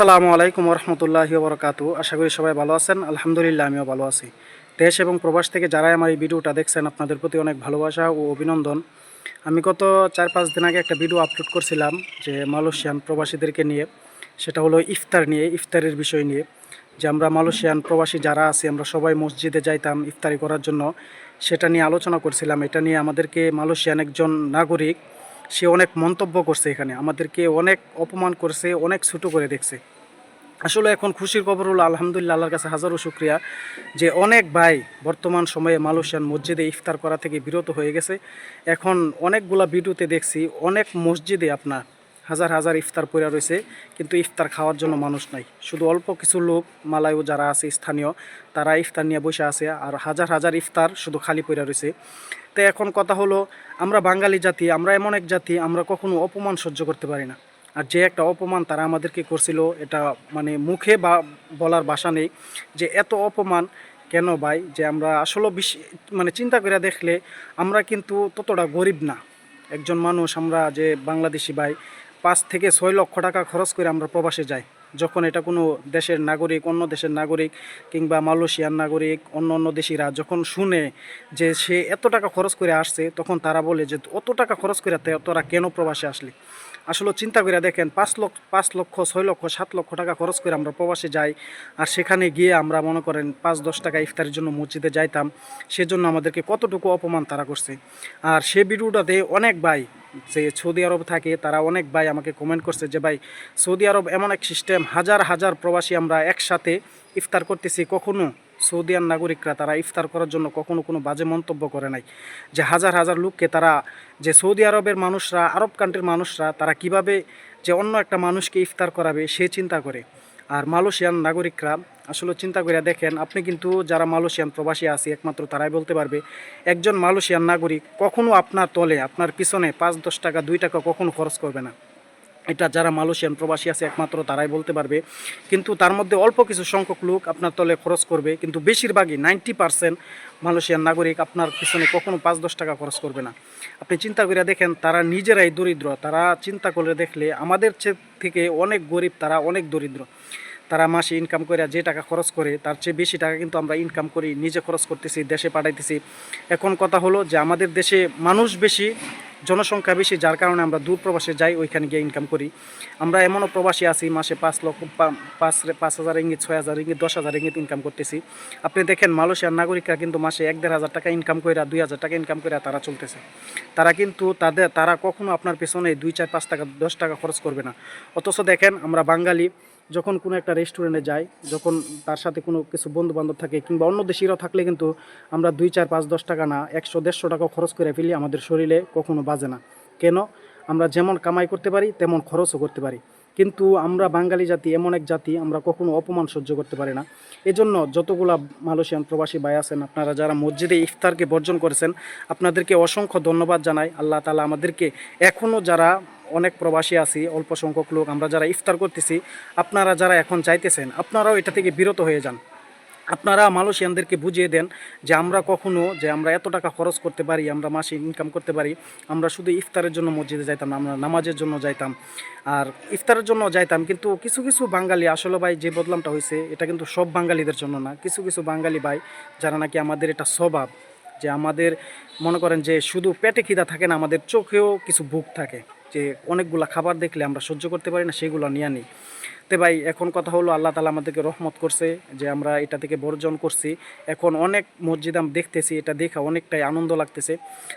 আসসালামু আলাইকুম রহমতুল্লাহি বরকাতু আশা করি সবাই ভালো আছেন। আলহামদুলিল্লাহ, আমিও ভালো আছি। দেশ এবং প্রবাস থেকে যারাই আমার এই ভিডিওটা দেখছেন, আপনাদের প্রতি অনেক ভালোবাসা ও অভিনন্দন। আমি গত চার পাঁচ দিন আগে একটা ভিডিও আপলোড করছিলাম যে মালয়েশিয়ান প্রবাসীদেরকে নিয়ে। সেটা হলো ইফতার নিয়ে, ইফতারের বিষয় নিয়ে। যে আমরা মালয়েশিয়ান প্রবাসী যারা আছি, আমরা সবাই মসজিদে যাইতাম ইফতারি করার জন্য। সেটা নিয়ে আলোচনা করছিলাম। এটা নিয়ে আমাদেরকে মালয়েশিয়ান একজন নাগরিক সে অনেক মন্তব্য করছে এখানে, আমাদেরকে অনেক অপমান করছে, অনেক ছোটো করে দেখছে। আসলে এখন খুশির খবর হলো, আলহামদুলিল্লাহ, আল্লাহর কাছে হাজারো শুক্রিয়া যে অনেক ভাই বর্তমান সময়ে মালয়েশিয়ান মসজিদে ইফতার করা থেকে বিরত হয়ে গেছে। এখন অনেকগুলা ভিডিওতে দেখছি, অনেক মসজিদে আপনার হাজার হাজার ইফতার পড়ে রয়েছে কিন্তু ইফতার খাওয়ার জন্য মানুষ নাই। শুধু অল্প কিছু লোক মালায়ও যারা আছে, স্থানীয়, তারা ইফতার নিয়ে বসে আছে আর হাজার হাজার ইফতার শুধু খালি পড়ে রয়েছে তো এখন কথা হলো, আমরা বাঙালি জাতি, আমরা এমন এক জাতি, আমরা কখনো অপমান সহ্য করতে পারি না। আর যে একটা অপমান তারা আমাদেরকে করছিল, এটা মানে মুখে বা বলার ভাষা নেই যে এত অপমান কেন ভাই? যে আমরা আসলে বেশি মানে চিন্তা করে দেখলে আমরা কিন্তু ততটা গরিব না। একজন মানুষ, আমরা যে বাংলাদেশি ভাই পাঁচ থেকে ছয় লক্ষ টাকা খরচ করে আমরা প্রবাসে যাই। যখন এটা কোনো দেশের নাগরিক, অন্য দেশের নাগরিক কিংবা মালয়েশিয়ার নাগরিক, অন্য অন্য দেশিরা যখন শুনে যে সে এত টাকা খরচ করে আসছে, তখন তারা বলে যে অত টাকা খরচ করে তোরা কেন প্রবাসে আসলি? আসলে চিন্তা করে দেখেন, পাঁচ লক্ষ পাঁচ লক্ষ, ছয় লক্ষ, সাত লক্ষ টাকা খরচ করে আমরা প্রবাসে যাই আর সেখানে গিয়ে আমরা মনে করেন পাঁচ, দশ টাকা ইফতারের জন্য মসজিদে যাইতাম। সেজন্য আমাদেরকে কতটুকু অপমান তারা করছে। আর সে ভিডিওটাতে অনেক ভাই যে সৌদি আরব থাকে, তারা অনেক ভাই আমাকে কমেন্ট করছে যে, ভাই, সৌদি আরব এমন এক সিস্টেম হাজার হাজার প্রবাসী আমরা একসাথে ইফতার করতেছি, কখনো সৌদিয়ান নাগরিকরা তারা ইফতার করার জন্য কখনো কোনো বাজে মন্তব্য করে নাই। যে হাজার হাজার লোককে তারা, যে সৌদি আরবের মানুষরা, আরব কান্ট্রির মানুষরা, তারা কীভাবে যে অন্য একটা মানুষকে ইফতার করাবে, সে চিন্তা করে। আর মালয়েশিয়ান নাগরিকরা আসলে চিন্তা করে দেখেন, আপনি কিন্তু যারা মালয়েশিয়ান প্রবাসী আছে, একমাত্র তারাই বলতে পারবে, একজন মালয়েশিয়ান নাগরিক কখনো আপনার তলে, আপনার পিছনে পাঁচ, দশ টাকা, দুই টাকা কখনো খরচ করবে না। এটা যারা মালয়েশিয়ান প্রবাসী আছে, একমাত্র তারাই বলতে পারবে। কিন্তু তার মধ্যে অল্প কিছু সংখ্যক লোক আপনার তলে খরচ করবে, কিন্তু বেশিরভাগই নাইনটি পার্সেন্ট মালয়েশিয়ান নাগরিক আপনার পিছনে কখনো পাঁচ দশ টাকা খরচ করবে না। আপনি চিন্তা করে দেখেন, তারা নিজেরাই দরিদ্র, তারা চিন্তা করে দেখলে আমাদের থেকে অনেক গরিব তারা অনেক দরিদ্র। তারা মাসে ইনকাম করে যে টাকা খরচ করে, তার চেয়ে বেশি টাকা কিন্তু আমরা ইনকাম করি, নিজে খরচ করতেছি, দেশে পাঠাইতেছি। এখন কথা হলো যে আমাদের দেশে মানুষ বেশি, জনসংখ্যা বেশি, যার কারণে আমরা দূর প্রবাসে যাই, ওইখানে গিয়ে ইনকাম করি। আমরা এমনও প্রবাসী আছি, মাসে পাঁচ লক্ষ পাঁচ পাঁচ হাজার ইঙ্গিত ছয় হাজার ইঙ্গিত দশ হাজার ইঙ্গিত ইনকাম করতেছি। আপনি দেখেন মালয়েশিয়ার নাগরিকরা কিন্তু মাসে এক দেড় হাজার টাকা ইনকাম করে দুই হাজার টাকা ইনকাম করে তারা চলতেছে। তারা কিন্তু তাদের, তারা কখনো আপনার পেছনে দুই, চার, পাঁচ টাকা, দশ টাকা খরচ করবে না। অথচ দেখেন আমরা বাঙালি যখন কোনো একটা রেস্টুরেন্টে যাই, যখন তার সাথে কোনো কিছু বন্ধু বান্ধব থাকে কিংবা অন্য দেশিরাও থাকলে কিন্তু আমরা দুই, চার, পাঁচ, দশ টাকা না, একশো, দেড়শো টাকা খরচ করে ফেলি আমাদের শরীরে কখনো বাজে না। কেন? আমরা যেমন কামাই করতে পারি, তেমন খরচও করতে পারি। কিন্তু আমরা বাঙালি জাতি, এমন এক জাতি, আমরা কখনো অপমান সহ্য করতে পারি না। এজন্য যতগুলা মালয়েশিয়ান প্রবাসী ভাই আছেন, আপনারা যারা মসজিদে ইফতারকে বর্জন করেছেন, আপনাদেরকে অসংখ্য ধন্যবাদ জানাই। আল্লাহ তালা আমাদেরকে এখনও যারা অনেক প্রবাসী আছি, অল্প সংখ্যক লোক, আমরা যারা ইফতার করতেছি, আপনারা যারা এখন চাইতেছেন, আপনারাও এটা থেকে বিরত হয়ে যান। আপনারা মালয়েশিয়ানদেরকে বুঝিয়ে দেন যে আমরা কখনো, যে আমরা এত টাকা খরচ করতে পারি, আমরা মাসে ইনকাম করতে পারি, আমরা শুধু ইফতারের জন্য মসজিদে যাইতাম আমরা নামাজের জন্য যাইতাম। আর ইফতারের জন্য যাইতাম, কিন্তু কিছু কিছু বাঙালি, আসলে ভাই, যে বদলামটা হয়েছে, এটা কিন্তু সব বাঙালিদের জন্য না। কিছু কিছু বাঙালি ভাই, যারা নাকি আমাদের এটা স্বভাব, যে আমাদের মনে করেন যে শুধু পেটে খিদা থাকে না, আমাদের চোখেও কিছু ভুক থাকে। যে অনেকগুলা খাবার দেখলে আমরা সহ্য করতে পারি না, সেগুলো নিয়ে নিই তে ভাই, এখন কথা হলো আল্লাহ তালা আমাদেরকে রহমত করছে যে আমরা এটা থেকে বর্জন করছি। এখন অনেক মসজিদ আমি দেখতেছি, এটা দেখা অনেকটাই আনন্দ লাগতেছে।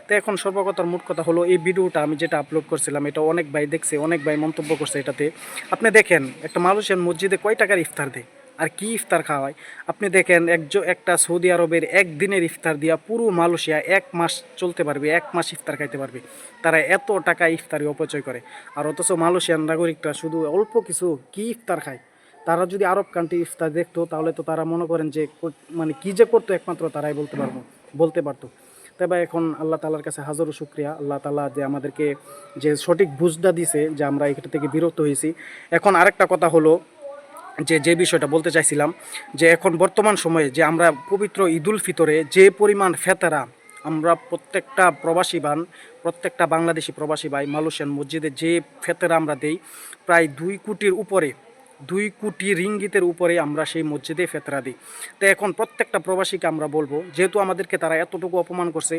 তো এখন সর্বকতার মোট কথা হলো এই ভিডিওটা আমি যেটা আপলোড করছিলাম, এটা অনেক ভাই দেখছে, অনেক ভাই মন্তব্য করছে এটাতে। আপনি দেখেন, একটা মানুষের মসজিদে কয় টাকার ইফতার দেয়? আর কি ইফতার খাওয়ায় আপনি দেখেন, একজ, একটা সৌদি আরবের একদিনের ইফতার দিয়া পুরো মালয়েশিয়া এক মাস চলতে পারবে, এক মাস ইফতার খাইতে পারবে। তারা এত টাকা ইফতারি অপচয় করে। আর অথচ মালয়েশিয়ান নাগরিকরা শুধু অল্প কিছু কি ইফতার খায়? তারা যদি আরব কান্ট্রি ইফতার দেখতো, তাহলে তো তারা মনে করেন যে মানে কী যে করতো একমাত্র তারাই বলতে পারব, বলতে পারতো। তবে এখন আল্লাহ তালার কাছে হাজারো শুক্রিয়া। আল্লাহ তালা যে আমাদেরকে যে সঠিক বুঝটা দিছে যে আমরা এটা থেকে বিরত হয়েছি। এখন আরেকটা কথা হলো যে যে বিষয়টা বলতে চাইছিলাম, যে এখন বর্তমান সময়ে যে আমরা পবিত্র ঈদুল ফিতরে যে পরিমাণ ফেতারা, আমরা প্রত্যেকটা প্রবাসী বান, প্রত্যেকটা বাংলাদেশি প্রবাসী ভাই মালয়েশিয়ান মসজিদে যে ফেতেরা আমরা দেই, প্রায় দুই কোটির উপরে দুই কোটি রিঙ্গিতের উপরে আমরা সেই মসজিদে ফেতরা দিই। তো এখন প্রত্যেকটা প্রবাসীকে আমরা বলব, যেহেতু আমাদেরকে তারা এতটুকু অপমান করছে,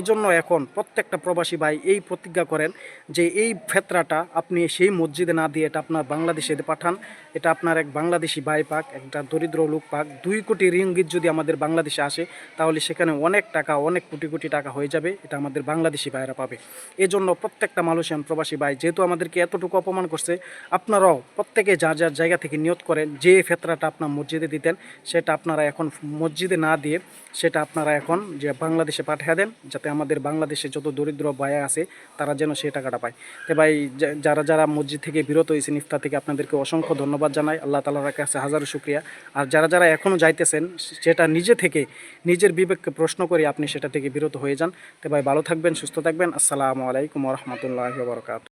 এজন্য এখন প্রত্যেকটা প্রবাসী ভাই এই প্রতিজ্ঞা করেন যে এই ফেতরাটা আপনি সেই মসজিদে না দিয়ে এটা আপনার বাংলাদেশে পাঠান। এটা আপনার এক বাংলাদেশি ভাই পাক, একটা দরিদ্র লোক পাক। দুই কোটি রিঙ্গিত যদি আমাদের বাংলাদেশে আসে, তাহলে সেখানে অনেক টাকা, অনেক কোটি কোটি টাকা হয়ে যাবে, এটা আমাদের বাংলাদেশি ভাইয়েরা পাবে। এই জন্য প্রত্যেকটা মালয়েশিয়ান প্রবাসী ভাই, যেহেতু আমাদেরকে এতটুকু অপমান করছে, আপনারাও প্রত্যেকে যা যার জায়গা থেকে নিয়ত করেন, যে ফেতরাটা আপনার মসজিদে দিতেন, সেটা আপনারা এখন মসজিদে না দিয়ে সেটা আপনারা এখন যে বাংলাদেশে পাঠিয়ে দেন, যাতে আমাদের বাংলাদেশে যত দরিদ্র ভাইয়া আছে, তারা যেন সেই টাকাটা পায়। তো ভাই যারা যারা মসজিদ থেকে বিরত হয়েছেন, ইফতার থেকে আপনাদেরকে অসংখ্য ধন্যবাদ জানাই, আল্লাহ তালার কাছে হাজারো শুক্রিয়া। আর যারা যারা এখনও যাইতেছেন, সেটা নিজে থেকে, নিজের বিবেককে প্রশ্ন করে আপনি সেটা থেকে বিরত হয়ে যান। তো ভাই, ভালো থাকবেন, সুস্থ থাকবেন। আসসালামু আলাইকুম রহমতুল্লাহ বরকাত